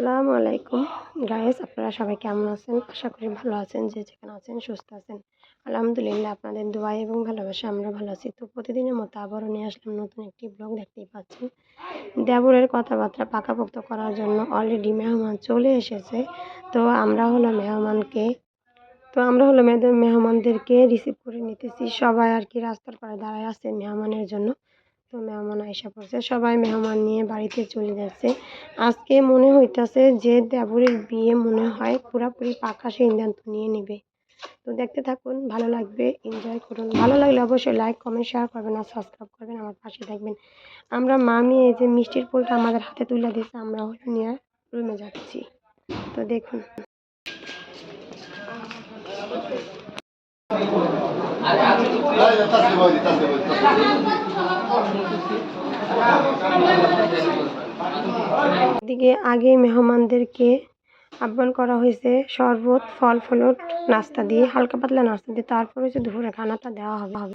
আসসালামু আলাইকুম। গাইস আপনারা সবাই কেমন আছেন? আশা করি ভালো আছেন, যে যেখানে আছেন সুস্থ আছেন। আলহামদুলিল্লাহ, আপনাদের দোয়া এবং ভালোবাসা আমরা ভালো আছি। তো প্রতিদিনের মতো আবারও নিয়ে আসলাম নতুন একটি ব্লগ দেখতেই পাচ্ছেন। দেবরের কথাবার্তা পাকাপোক্ত করার জন্য অলরেডি মেহমান চলে এসেছে। তো আমরা হলো মেহমানকে, তো আমরা হলো মেহমানদেরকে রিসিভ করে নিতেছি। সবাই আর কি রাস্তার পাড়ে দাঁড়ায় আছে মেহমানের জন্য। তো মেহমান আইসা পড়ছে। সবাই মেহমান নিয়ে বাড়িতে চলে যাচ্ছে। আজকে মনে হইতাছে যে দেবরের বিয়ে মনে হয় পুরাপুরি পাকা সিদ্ধান্ত নিয়ে নেবে। তো দেখতে থাকুন, ভালো লাগবে এনজয় করুন। ভালো লাগলে অবশ্যই লাইক কমেন্ট শেয়ার করবেন আর সাবস্ক্রাইব করবেন আমার পাশে থাকবেন। আমরা মামি এই যে মিষ্টির পোলটা আমাদের হাতে তুলে দিয়েছে, আমরা হলো নিয়ে রুমে যাচ্ছি। তো দেখুন। এদিকে আগে মেহমানদেরকে আহ্বান করা হয়েছে, শরবত, ফল, ফলট, নাস্তা দিয়ে, হালকা পাতলা নাস্তা দিয়ে, তারপর হচ্ছে দুপুরে খানাটা দেওয়া হবে। হবে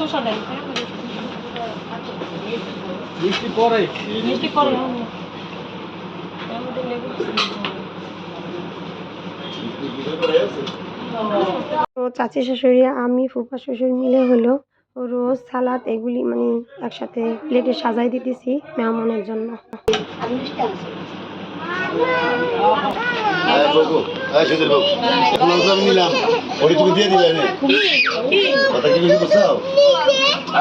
শসা দেন মিষ্টি পরে? মিষ্টি করে তো চাচি শাশুড়ি আমি ফুফা শ্বশুর মিলে হলো রোজ সালাদ এগুলি মানে একসাথে প্লেটে সাজাই দিতেছি মেহমানের জন্য। হ্যাঁ হ্যাঁ আমি নিলাম। ওই তুমি দিয়ে দিলে কথা কি পারছ?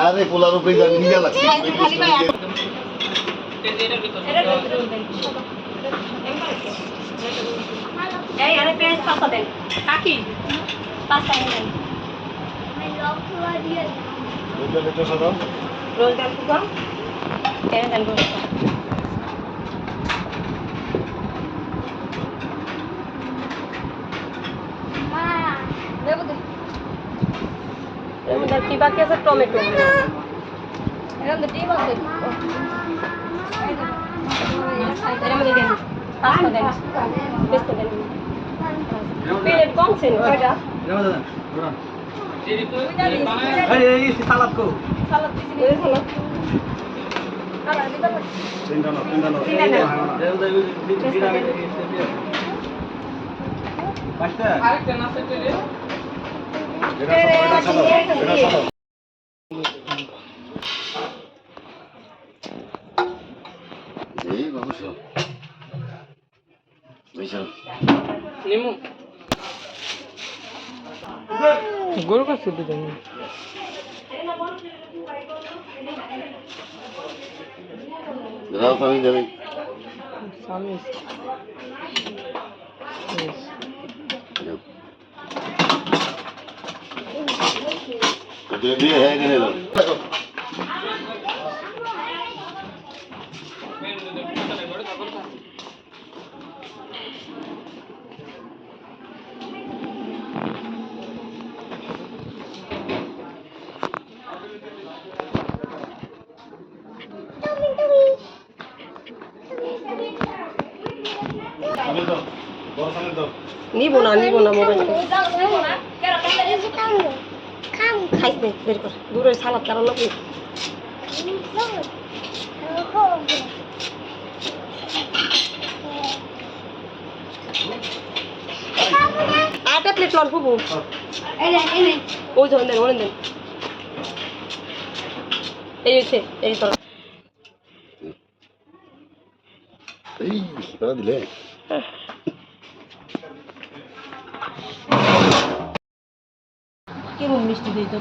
আরে পোলার উপরে আমি নিয়ে লাগছি। এই আরে পেঁয়াজ পাতা দেন। কাকি পাতা রোল দেন। ফুফা তেল দেন রোল বাকি আছে টমেটো। এর মধ্যে ডিম আছে সালাদ কো। না। তিনটা এই বাবু সব। গরু কাছে দিতে আমি জানি স্বামী দিয়ে হ্যাঁ নিব না নিব না মোবাইল খাইস নে বের কর। দূরের সালাদ কারণ নাকি আটা প্লেট লন ফুবু। ওই ধরেন দেন ওরেন দেন। এই হচ্ছে এই তোর। এই দিলে? মিষ্টি দিই তো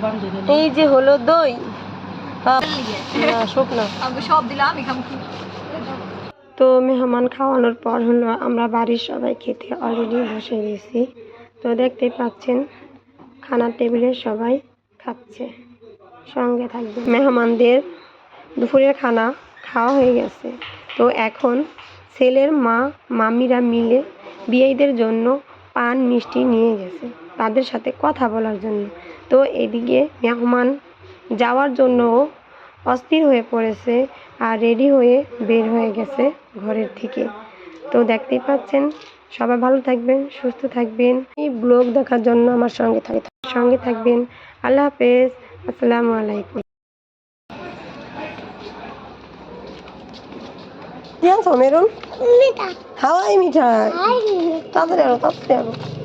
এই যে হলো দই। শুকনা সব দিলাম তো মেহমান খাওয়ানোর পর হলো আমরা বাড়ির সবাই খেতে অলরেডি বসে গেছি। তো দেখতে পাচ্ছেন খানার টেবিলে সবাই খাচ্ছে। সঙ্গে থাকবে মেহমানদের। দুপুরের খানা খাওয়া হয়ে গেছে। তো এখন ছেলের মা মামিরা মিলে বিয়েদের জন্য পান মিষ্টি নিয়ে গেছে। তাদের সাথে কথা বলার জন্য। তো এদিকে মেহমান যাওয়ার জন্য অস্থির হয়ে পড়েছে আর রেডি হয়ে বের হয়ে গেছে ঘরের থেকে তো দেখতেই পাচ্ছেন সবাই ভালো থাকবেন সুস্থ থাকবেন। এই ব্লগ দেখার জন্য আমার সঙ্গে থাক সঙ্গে থাকবেন। আল্লাহ হাফেজ। আসসালামু আলাইকুম। মেরুন? হাওয়াই মিঠাই তাড়াতাড়ি আরও তাড়াতাড়ি আরও